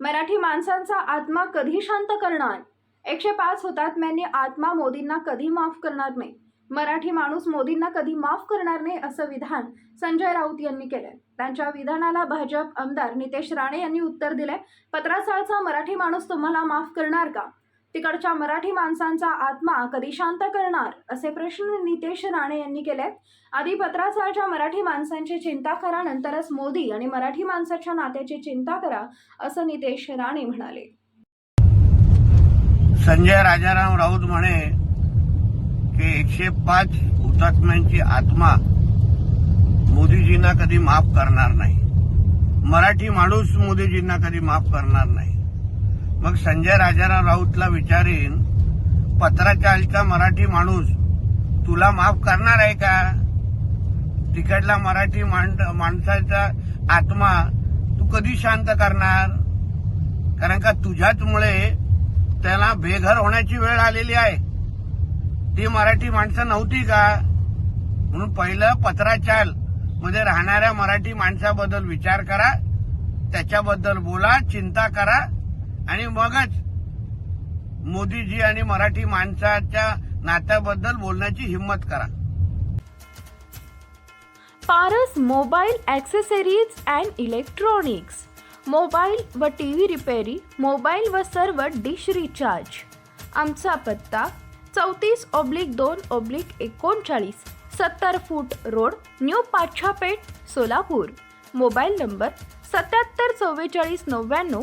मराठी माणसांचा आत्मा कधी शांत करणार? एकशे पाच हुतात्म्यांनी आत्मा मोदींना कधी माफ करणार नाही. मराठी माणूस मोदींना कधी माफ करणार नाही असं विधान संजय राऊत यांनी केलंय. त्यांच्या विधानाला भाजप आमदार नितेश राणे यांनी उत्तर दिलंय. पत्रासाळचा मराठी माणूस तुम्हाला माफ करणार का? तिकडच्या मराठी माणसांचा आत्मा कधी शांत करणार? असे प्रश्न नितेश राणे यांनी केले आधी पत्रासाळच्या मराठी माणसांची चिंता करा नंतरच मोदी आणि मराठी माणसाच्या नात्याची चिंता करा असं नितेश राणे म्हणाले. संजय राजाराम राऊत म्हणे की एकशे पाच हुतात्म्यांची आत्मा मोदीजींना कधी माफ करणार नाही. मराठी माणूस मोदीजींना कधी माफ करणार नाही. मग संजय राजाराव राऊतला विचारेन पत्राचालचा मराठी माणूस तुला माफ करणार आहे का? तिकडला मराठी माणसाचा आत्मा तू कधी शांत करणार? कारण का तुझ्याचमुळे त्याला बेघर होण्याची वेळ आलेली आहे. ती मराठी माणसं नव्हती का? म्हणून पहिलं पत्राचाल मध्ये राहणाऱ्या मराठी माणसाबद्दल विचार करा त्याच्याबद्दल बोला चिंता करा आणि मगच मोदीजी आणि मराठी माणसाच्या नात्याबद्दल बोलण्याची हिंमत करा. Paras mobile accessories and electronics. Mobile व टी व्ही रिपेरी मोबाईल व सर्व डिश रिचार्ज. आमचा पत्ता चौतीस ऑब्लिक दोन ऑब्लिक एकोणचाळीस सत्तर foot road new Pachhapeth Solapur. Mobile number सत्याहत्तर चव्वेचाळीस नव्याण्णव